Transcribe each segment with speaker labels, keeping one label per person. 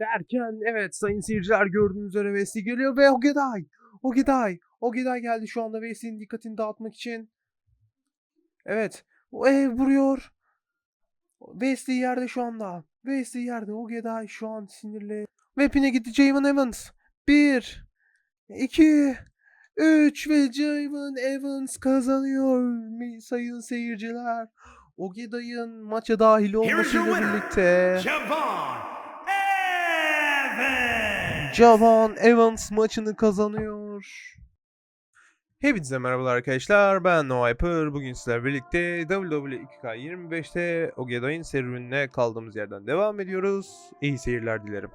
Speaker 1: Derken evet sayın seyirciler gördüğünüz üzere Wesley geliyor ve Ogeday. Ogeday. Ogeday geldi şu anda Wesley'nin dikkatini dağıtmak için. Evet. O ev vuruyor. Wesley yerde şu anda. Wesley yerde. Ogeday şu an sinirli. Ve pine gitti Javon Evans. Bir. iki, Üç ve Javon Evans kazanıyor sayın seyirciler. Ogeday'ın maça dahil olmasıyla birlikte
Speaker 2: Javon.
Speaker 1: Javon Evans maçını kazanıyor. Hepinize merhabalar arkadaşlar. Ben No Hyper. Bugün sizlerle birlikte WWE 2K25'te Ogeday'ın serüvenine kaldığımız yerden devam ediyoruz. İyi seyirler dilerim.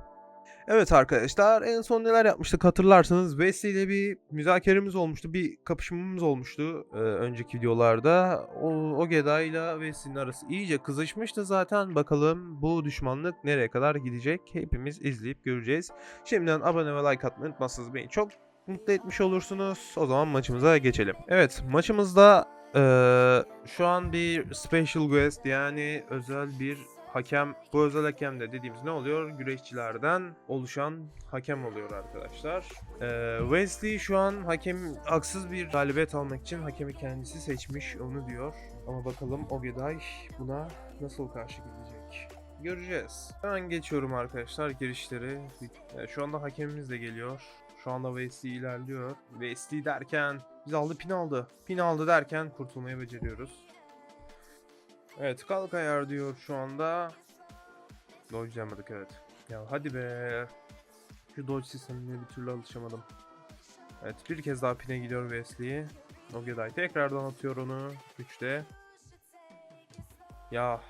Speaker 1: Evet arkadaşlar en son neler yapmıştık hatırlarsanız Wesley ile bir müzakeremiz olmuştu. Bir kapışmamız olmuştu e, önceki videolarda. O, Ogeday ile Wesley'nin arası iyice kızışmıştı zaten. Bakalım bu düşmanlık nereye kadar gidecek hepimiz izleyip göreceğiz. Şimdiden abone ve like atmayı unutmazsanız beni çok mutlu etmiş olursunuz. O zaman maçımıza geçelim. Evet maçımızda eee, şu an bir special guest yani özel bir hakem. Bu özel hakem de dediğimiz ne oluyor? Güreşçilerden oluşan hakem oluyor arkadaşlar. Eee, Wesley şu an hakem haksız bir galibiyet almak için hakemi kendisi seçmiş onu diyor. Ama bakalım Ogeday buna nasıl karşı gelecek? Göreceğiz. Hemen geçiyorum arkadaşlar girişleri. Ee, Şu anda hakemimiz de geliyor. Şu anda Wesley ilerliyor. Wesley derken biz aldı pin aldı. Pin aldı derken kurtulmayı beceriyoruz. Evet kalk ayar diyor şu anda. Dodge'lamadık evet. Ya hadi be. Şu dodge sistemine bir türlü alışamadım. Evet bir kez daha pine gidiyor Wesley. Ogeday tekrardan atıyor onu. 3'te. Ya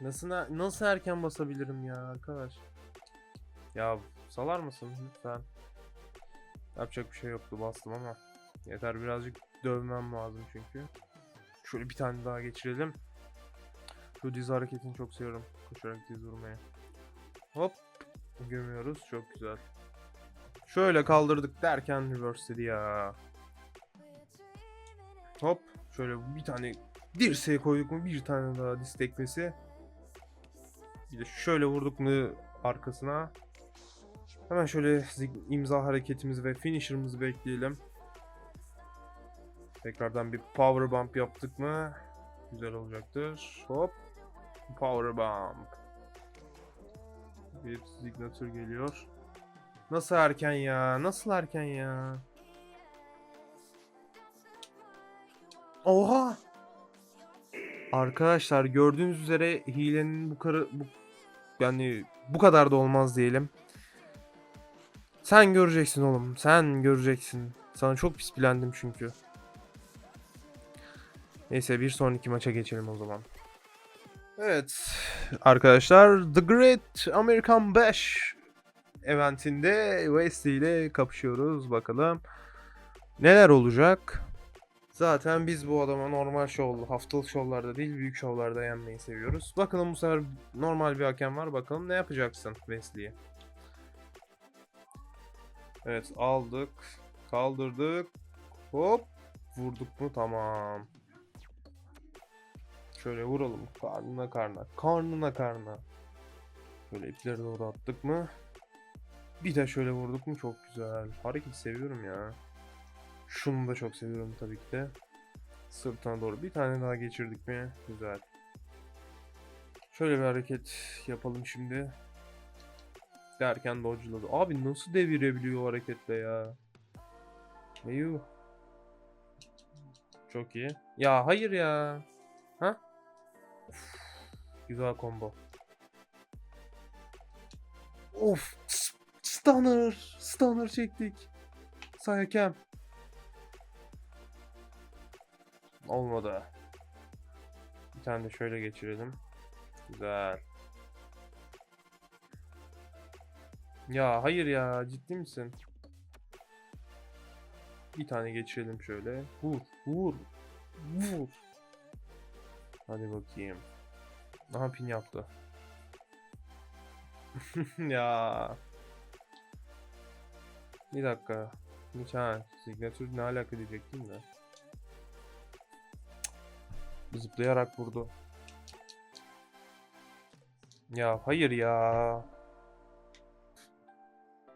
Speaker 1: nasıl nasıl erken basabilirim ya arkadaş? Ya salar mısın lütfen? Yapacak bir şey yoktu bastım ama yeter birazcık dövmem lazım çünkü. Şöyle bir tane daha geçirelim. Şu diz hareketini çok seviyorum. Koşarak diz vurmayı. Hop. Gömüyoruz. Çok güzel. Şöyle kaldırdık derken reverse dedi ya. Hop. Şöyle bir tane dirseğe koyduk mu bir tane daha diz tekmesi. Bir de şöyle vurduk mu arkasına. Hemen şöyle imza hareketimizi ve finisher'ımızı bekleyelim. Tekrardan bir power bump yaptık mı güzel olacaktır. Hop. Power bump. Bir signature geliyor. Nasıl erken ya? Nasıl erken ya? Oha! Arkadaşlar gördüğünüz üzere hilenin bu karı bu yani bu kadar da olmaz diyelim. Sen göreceksin oğlum. Sen göreceksin. Sana çok pis bilendim çünkü. Neyse bir sonraki maça geçelim o zaman. Evet arkadaşlar The Great American Bash eventinde Wesley ile kapışıyoruz bakalım. Neler olacak? Zaten biz bu adama normal şov, haftalık şovlarda değil büyük şovlarda yenmeyi seviyoruz. Bakalım bu sefer normal bir hakem var. Bakalım ne yapacaksın Wesley'e. Evet aldık. Kaldırdık. Hop. Vurduk mu? Tamam. Şöyle vuralım. Karnına karnına. Karnına karnına. Şöyle ipleri doğru attık mı? Bir de şöyle vurduk mu? Çok güzel. Hareketi seviyorum ya. Şunu da çok seviyorum tabii ki de. Sırtına doğru bir tane daha geçirdik mi? Güzel. Şöyle bir hareket yapalım şimdi. Derken dodge'ladı. Abi nasıl devirebiliyor o hareketle ya? Eyuh. Çok iyi. Ya hayır ya. Güzel combo. Of. Stunner. Stunner çektik. Sayakem. Olmadı. Bir tane de şöyle geçirelim. Güzel. Ya hayır ya ciddi misin? Bir tane geçirelim şöyle. Vur, vur, vur. Hadi bakayım. Aha pin yaptı. ya. Bir dakika. Ha signatür ne alaka diyecektim de. Zıplayarak vurdu. Ya hayır ya.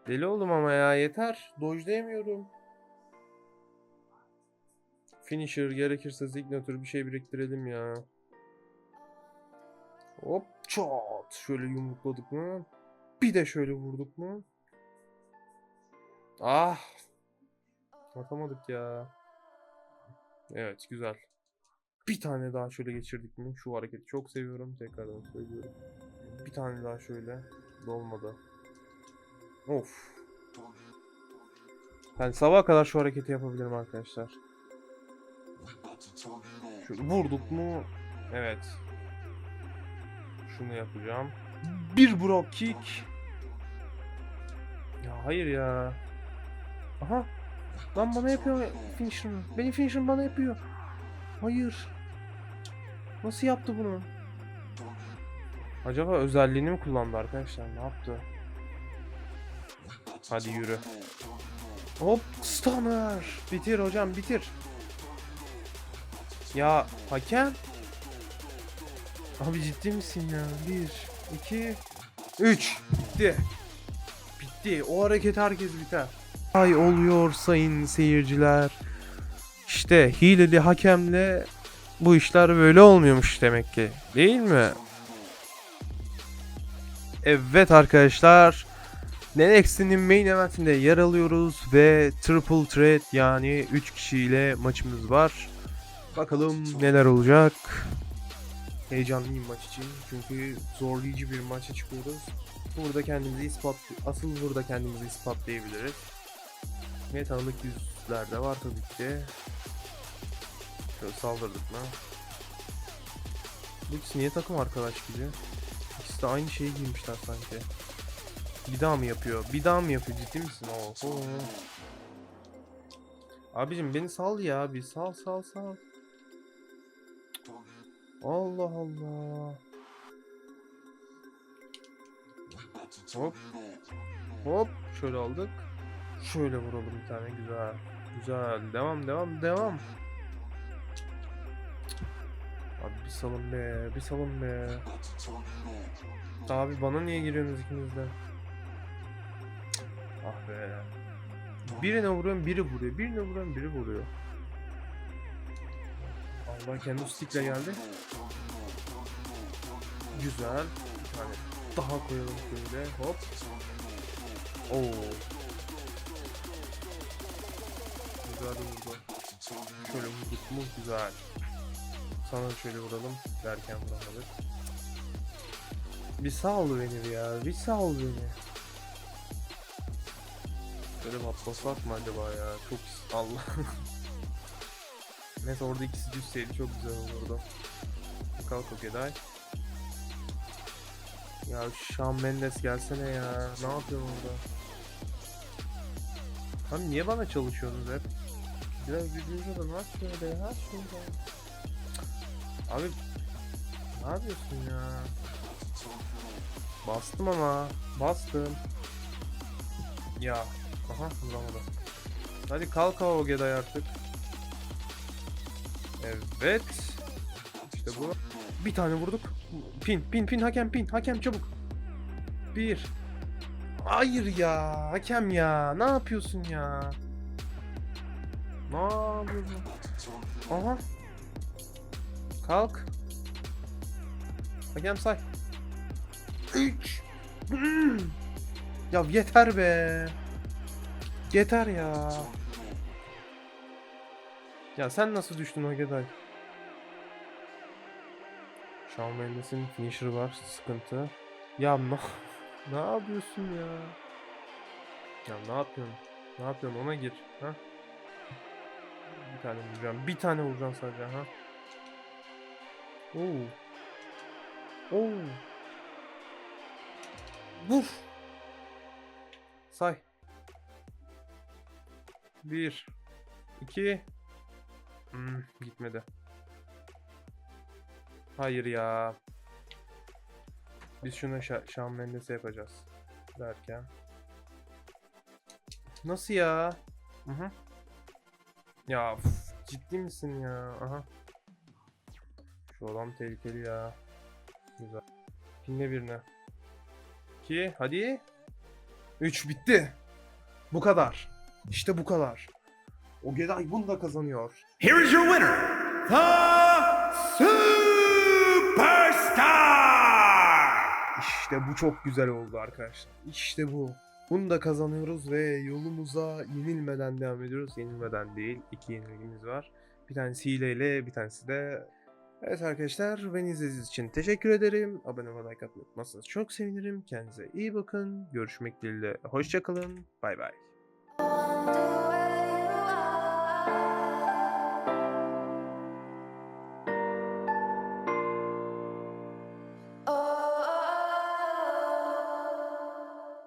Speaker 1: Deli oldum ama ya yeter. Dojlayamıyorum. Finisher gerekirse signature bir şey biriktirelim ya. Hop çat. Şöyle yumrukladık mı? Bir de şöyle vurduk mu? Ah. Atamadık ya. Evet güzel. Bir tane daha şöyle geçirdik mi? Şu hareketi çok seviyorum. Tekrardan söylüyorum. Bir tane daha şöyle. Dolmadı. Of. Ben sabaha kadar şu hareketi yapabilirim arkadaşlar. Şöyle vurduk mu? Evet. Şunu yapacağım. Bir bro kick. Ya hayır ya. Aha. Lan bana yapıyor finisher'ı. Benim finisher'ım bana yapıyor. Hayır. Nasıl yaptı bunu? Acaba özelliğini mi kullandı arkadaşlar? Ne yaptı? Hadi yürü. Hop stunner. Bitir hocam bitir. Ya hakem. Abi ciddi misin ya? Bir, iki, üç. Bitti. Bitti. O hareket herkes biter. Ay oluyor sayın seyirciler. İşte hileli hakemle bu işler böyle olmuyormuş demek ki. Değil mi? Evet arkadaşlar. NXT'nin main eventinde yer alıyoruz ve triple threat yani 3 kişiyle maçımız var. Bakalım neler olacak. Heyecanlıyım maç için çünkü zorlayıcı bir maça çıkıyoruz. Burada kendimizi ispat asıl burada kendimizi ispatlayabiliriz. Ve tanıdık yüzler de var tabii ki. Şöyle saldırdık mı? Bu ikisi niye takım arkadaş gibi? İkisi de aynı şeyi giymişler sanki. Bir daha mı yapıyor? Bir daha mı yapıyor? Ciddi misin? Oho. Abicim beni sal ya. Bir sal sal sal. Allah Allah. Hop. Hop. Şöyle aldık. Şöyle vuralım bir tane. Güzel. Güzel. Devam devam devam. Abi bir salın be. Bir salın be. Abi bana niye giriyorsunuz ikiniz de? Ah be. Birine vuruyorum biri vuruyor. Birine vuruyorum biri vuruyor. Allah kendi stickle geldi. Güzel. Bir tane daha koyalım şöyle. Hop. Oo. Güzel vurdu. Şöyle vurduk mu? Güzel. Sana şöyle vuralım derken vuramadık. Bir sal beni bir ya. Bir sal beni. Böyle patlasak mı acaba ya? Çok Allah. Neyse orada ikisi düşseydi çok güzel olurdu. Kalk o Geday. Ya Shawn Mendes gelsene ya. Ne yapıyorsun orada? Lan niye bana çalışıyorsunuz hep? Biraz birbirinize de aç şöyle ya. Şöyle. Abi ne yapıyorsun ya? Bastım ama. Bastım. Ya. Aha vuramadı. Hadi kalk o Geday artık. Evet. İşte bu. Bir tane vurduk. Pin pin pin hakem pin. Hakem çabuk. Bir. Hayır ya. Hakem ya. Ne yapıyorsun ya? Ne yapıyorsun? Aha. Kalk. Hakem say. 3. ya yeter be. Yeter ya. Ya sen nasıl düştün o Geday? Shawn Mendes'in finisher var. Sıkıntı. Ya ne, ne yapıyorsun ya? Ya ne yapıyorsun? Ne yapıyorsun? Ona gir. Ha? Bir tane vuracağım. Bir tane vuracağım sadece. Ha? Oo. Oo. Vur. Say. Bir. iki. Hmm, gitmedi. Hayır ya. Biz şuna Şa Shawn Mendes'e yapacağız. Derken. Nasıl ya? Hı hı. Ya üf, ciddi misin ya? Aha. Şu adam tehlikeli ya. Güzel. Pinle birine. 2 hadi. 3 bitti. Bu kadar. İşte bu kadar. Ogeday bunu da kazanıyor.
Speaker 2: Here is your winner, the Superstar!
Speaker 1: İşte bu çok güzel oldu arkadaşlar. İşte bu. Bunu da kazanıyoruz ve yolumuza yenilmeden devam ediyoruz. Yenilmeden değil. iki yenilgimiz var. Bir tanesi hileyle bir tanesi de... Evet arkadaşlar beni izlediğiniz için teşekkür ederim. Abone olmayı like atmayı unutmazsanız çok sevinirim. Kendinize iyi bakın. Görüşmek dileğiyle. Hoşçakalın. Bay bay.